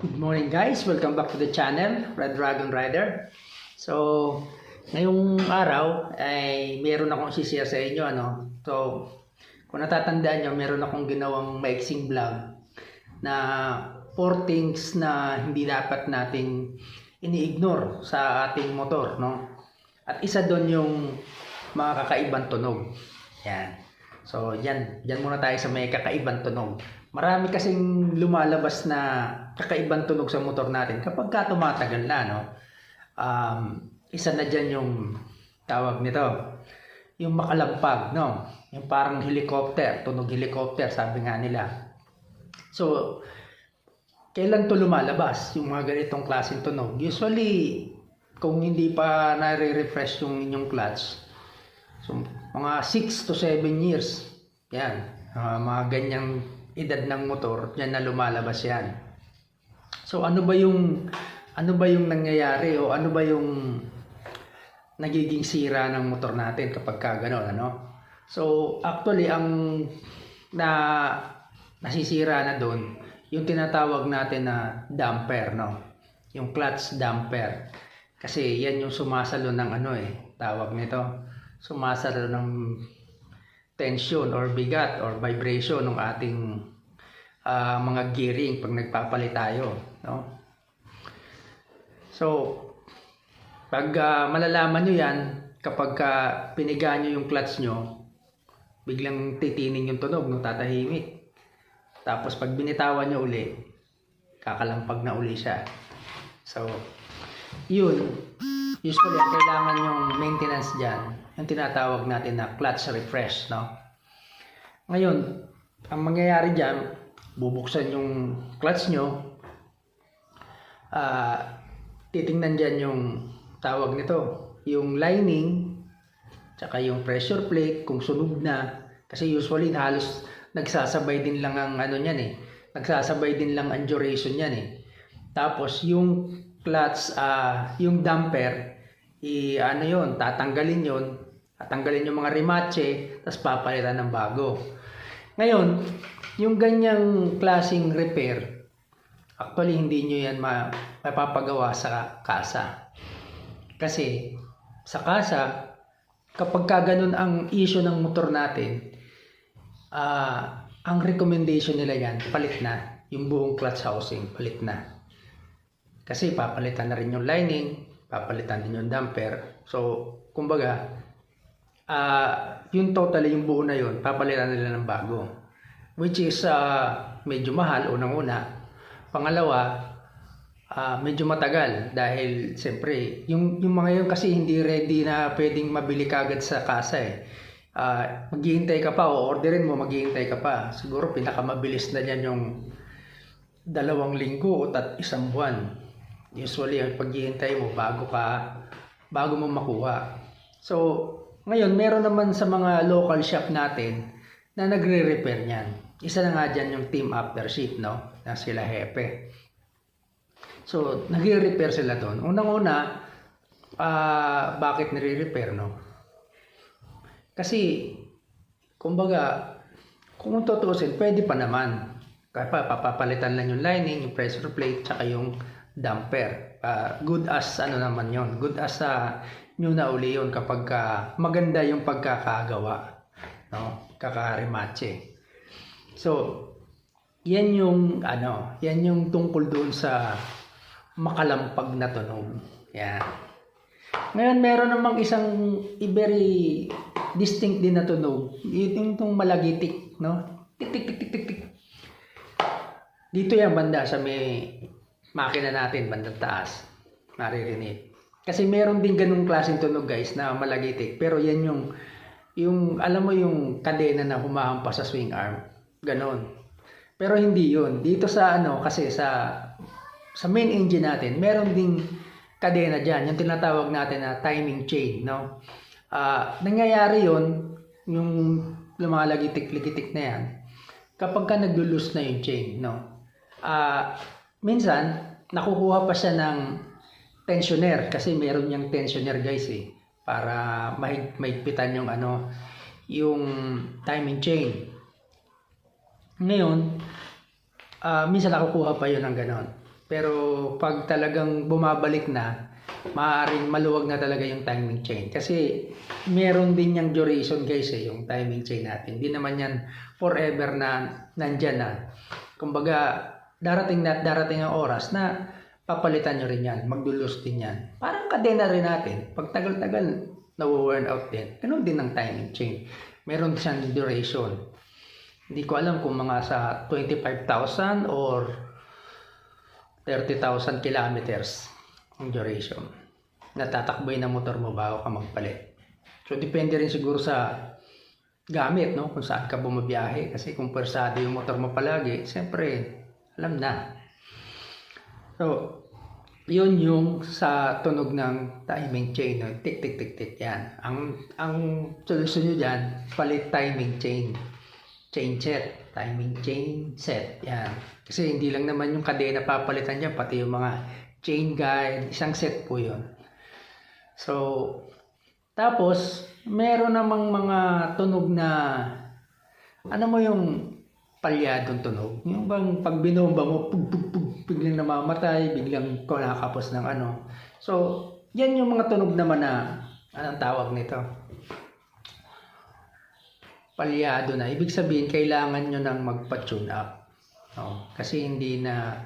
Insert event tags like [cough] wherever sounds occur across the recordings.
Good morning guys, welcome back to the channel, Red Dragon Rider. So, ngayong araw ay meron akong sishare sa inyo ano. So, kung natatandaan nyo, meron akong ginawang maiksing vlog na four things na hindi dapat nating ini-ignore sa ating motor, no? At isa doon yung mga kakaibang tunog. Yan. So, yan. Yan muna tayo sa may kakaibang tunog. Marami kasing lumalabas na kakaibang tunog sa motor natin kapag ka tumatagal na, no? Um, isa na dyan yung tawag nito. Yung makalampag, no? Yung parang helicopter, tunog helicopter, sabi nga nila. So, kailan to lumalabas yung mga ganitong klaseng tunog? Usually, kung hindi pa nare-refresh yung inyong clutch, so, mga 6 to 7 years, yan, ah, mga ganyang edad ng motor, yan na lumalabas yan. So, ano ba yung, ano ba yung nangyayari o ano ba yung nagiging sira ng motor natin kapag ka gano'n, ano? So, actually, ang na nasisira na doon, yung tinatawag natin na damper, no? Yung clutch damper. Kasi yan yung sumasalo ng ano eh, tawag nito. Sumasalo ng tension or bigat or vibration ng ating ah, mga gearing pag nagpapalit tayo, no? So, pag ah, malalaman nyo yan, kapag ka piniga nyo yung clutch nyo, biglang titining yung tunog, no? tatahimik. Tapos pag binitawan nyo uli, kakalampag na uli siya. So, yun. Usually, ang kailangan yung maintenance dyan, yung tinatawag natin na clutch refresh, no? Ngayon, ang mangyayari dyan, bubuksan yung clutch nyo, ah, titingnan dyan yung tawag nito, yung lining, tsaka yung pressure plate, kung sunog na. Kasi usually, halos nagsasabay din lang ang ano niyan eh. Nagsasabay din lang ang duration niyan eh. Tapos, yung clutch, ah yung damper, i ano yon tatanggalin yon tatanggalin yung mga remache, tapos papalitan ng bago. Ngayon, yung ganyang klaseng repair, actually hindi nyo yan ma mapapagawa sa kasa. Kasi sa kasa, kapag ka ang issue ng motor natin, ah ang recommendation nila yan, palit na. Yung buong clutch housing, palit na. Kasi papalitan na rin yung lining, papalitan din yung damper. So, kumbaga, ah yung total, yung buo na yun, papalitan nila ng bago. Which is ah, medyo mahal, unang-una. Pangalawa, ah medyo matagal dahil siyempre, yung, yung mga yun kasi hindi ready na pwedeng mabili kagad sa kasa eh. Ah, maghihintay ka pa o orderin mo, maghihintay ka pa. Siguro pinakamabilis na dyan yung dalawang linggo o tat isang buwan. Usually, ang paghihintay mo bago ka, bago mo makuha. So, ngayon, meron naman sa mga local shop natin na nagre-repair niyan. Isa na nga dyan yung team aftership, no? Na sila hepe. So, nagre-repair sila doon. Unang-una, ah bakit nire-repair, no? Kasi, kumbaga, kung tutusin, pwede pa naman. Kaya pa, papapalitan lang yung lining, yung pressure plate, tsaka yung damper. Ah, good as, ano naman yon Good as sa new na uli yun kapag ka maganda yung pagkakagawa. No? Kakarimache. So, yan yung, ano, yan yung tungkol doon sa makalampag na tunog. Yan. Ngayon, meron namang isang very distinct din na tunog. Yung itong malagitik, no? Tik, tik, tik, tik, tik, tik. Dito yan banda sa may makina natin, bandang taas. Maririnig. Kasi meron din ganung klaseng tunog guys na malagitik. Pero yan yung, yung alam mo yung kadena na humahampas sa swing arm. Ganon. Pero hindi yun. Dito sa ano, kasi sa sa main engine natin, meron ding kadena dyan, yung tinatawag natin na timing chain, no? Ah, nangyayari yon yung lumalagitik-ligitik na yan, kapag ka naglulus na yung chain, no? Ah, minsan, nakukuha pa siya ng tensioner, kasi meron niyang tensioner guys eh, para mahig mahigpitan yung ano, yung timing chain. Ngayon, ah minsan nakukuha pa yun ng ganon. Pero pag talagang bumabalik na, maaaring maluwag na talaga yung timing chain. Kasi meron din yung duration guys eh, yung timing chain natin. Hindi naman yan forever na nandyan na. Kumbaga, darating na at darating ang oras na papalitan nyo rin yan, magdulus din yan. Parang kadena rin natin. Pag tagal-tagal, na-worn out din. Ganun din ang timing chain. Meron siyang duration. Hindi ko alam kung mga sa 25,000 or 30,000 kilometers ang duration. Natatakboy na motor mo bago ka magpalit. So, depende rin siguro sa gamit, no? Kung saan ka bumabiyahe. Kasi kung persado yung motor mo palagi, siyempre, alam na. So, yun yung sa tunog ng timing chain. No? Tik, tik, tik, tik. Yan. Ang, ang solusyon nyo dyan, palit timing chain. Chain set. Timing chain set. Yan. Kasi hindi lang naman yung kadena papalitan dyan, pati yung mga chain guide. Isang set po yun. So, tapos, meron namang mga tunog na, ano mo yung palyadong tunog? Yung bang pag binomba mo, pug, pug, pug, biglang namamatay, biglang kumakapos ng ano. So, yan yung mga tunog naman na, anong tawag nito? Palyado na. Ibig sabihin, kailangan nyo nang magpa-tune up. No? Kasi hindi na,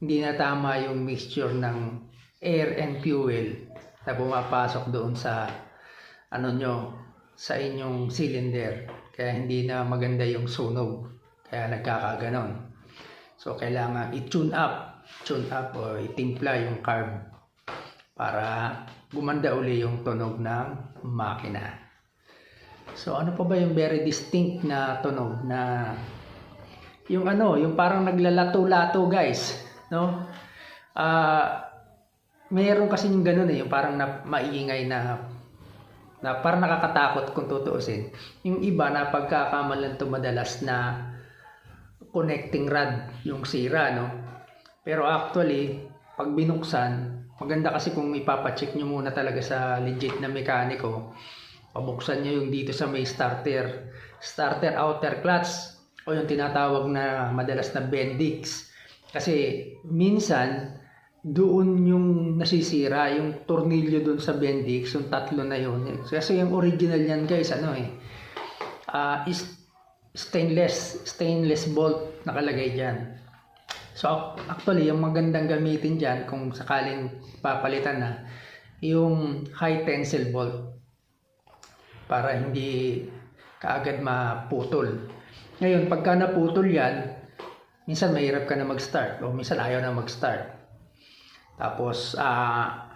hindi na tama yung mixture ng air and fuel na pumapasok doon sa ano nyo, sa inyong cylinder. Kaya hindi na maganda yung sunog. Kaya nagkakaganon. So, kailangan i-tune up. Tune up o itimpla yung carb para gumanda uli yung tunog ng makina. So, ano pa ba yung very distinct na tunog na yung ano, yung parang naglalato-lato guys, no? Ah, mayroon kasi yung ganun eh, yung parang na, maiingay na na parang nakakatakot kung tutuusin. Yung iba na pagkakamalan to madalas na connecting rod yung sira, no? Pero actually, pag binuksan, maganda kasi kung ipapacheck nyo muna talaga sa legit na mekaniko, pabuksan nyo yung dito sa may starter, starter outer clutch, o yung tinatawag na madalas na bendix. Kasi minsan, doon yung nasisira, yung tornilyo doon sa bendix, yung tatlo na yun. Kasi yung original yan guys, ano eh, ah, is stainless, stainless bolt nakalagay dyan. So actually, yung magandang gamitin dyan, kung sakaling papalitan na, yung high tensile bolt para hindi kaagad maputol. Ngayon, pagka naputol yan, minsan mahirap ka na mag-start o minsan ayaw na mag-start. Tapos, ah,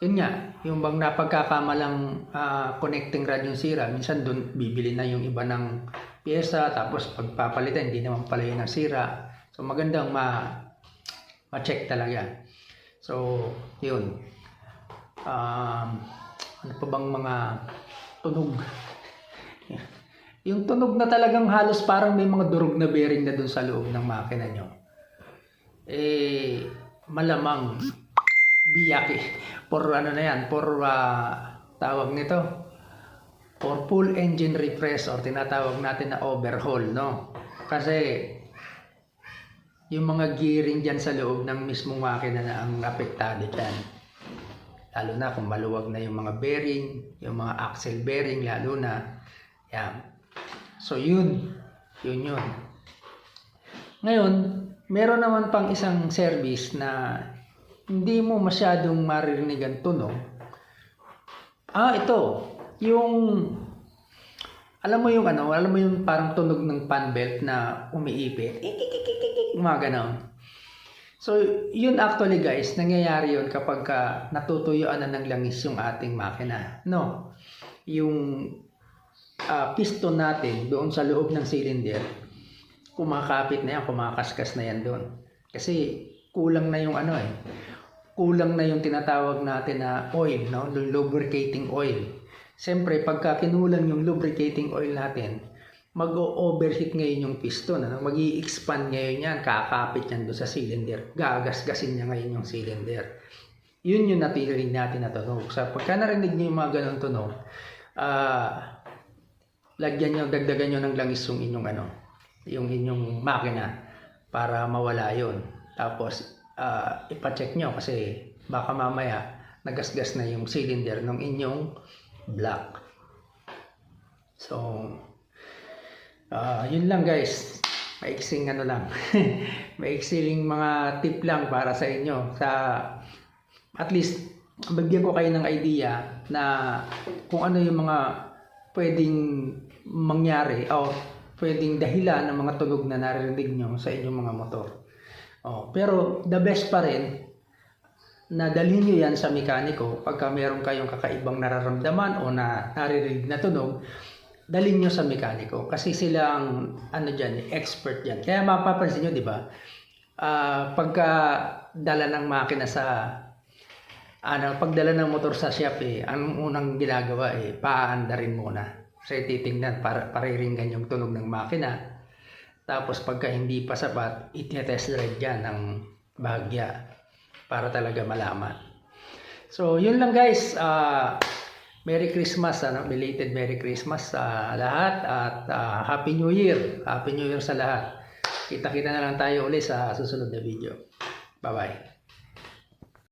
yun nga, yung bang napagkakamalang ah, connecting rod yung sira, minsan dun bibili na yung iba ng pyesa, tapos pagpapalitan, hindi naman pala yun ang sira. So, magandang ma ma-check talaga. So, yun. Um, ano pa bang mga tunog? [laughs] yung tunog na talagang halos parang may mga durog na bearing na dun sa loob ng makina nyo. Eh, malamang biyak eh. For ano na yan, for ah, tawag nito, for full engine refresh or tinatawag natin na overhaul, no? Kasi yung mga gearing dyan sa loob ng mismong makina na ang apektado dyan. Lalo na kung maluwag na yung mga bearing, yung mga axle bearing, lalo na. Yan. So yun, yun yun. Ngayon, meron naman pang isang service na hindi mo masyadong maririnig ang tunog. Ah, ito. Yung, alam mo yung ano, alam mo yung parang tunog ng fan belt na umiipit. Mga ganon. So, yun actually guys, nangyayari yun kapag ka natutuyuan na ng langis yung ating makina. No? Yung ah, piston natin doon sa loob ng cylinder, kumakapit na yan, kumakaskas na yan doon. Kasi kulang na yung ano eh, kulang na yung tinatawag natin na oil, no? Lubricating oil. Siyempre, pagka kinulang yung lubricating oil natin, mag-overheat ngayon yung piston. Ano? mag expand ngayon yan, kakapit yan doon sa cylinder. Gagasgasin niya ngayon yung cylinder. Yun yung natirinig natin na tunog. Sa pagka narinig niyo yung mga ganun tunog, ah, lagyan nyo, dagdagan nyo ng langis yung inyong ano, yung inyong makina para mawala yon. Tapos, ah, ipacheck nyo kasi baka mamaya nagasgas na yung cylinder ng inyong block. So, ah yun lang guys. Maiksing ano lang. [laughs] Maiksing mga tip lang para sa inyo. Sa, at least, bigyan ko kayo ng idea na kung ano yung mga pwedeng mangyari o pwedeng dahilan ng mga tunog na naririnig nyo sa inyong mga motor. Oh, pero the best pa rin na dalhin nyo yan sa mekaniko pagka meron kayong kakaibang nararamdaman o na naririnig na tunog, dalhin nyo sa mekaniko kasi sila ang ano dyan, expert dyan. Kaya mapapansin nyo, di ba? Ah, pagka dala ng makina sa ano, pagdala ng motor sa shop eh, ang unang ginagawa eh, paandarin muna. Kasi titingnan, para, pariringgan yung tunog ng makina. Tapos pagka hindi pa sapat, itine-test drive dyan ng bahagya para talaga malaman. So, yun lang guys. Ah, Merry Christmas, ano? belated Merry Christmas sa lahat at ah, Happy New Year. Happy New Year sa lahat. Kita-kita na lang tayo ulit sa susunod na video. Bye-bye.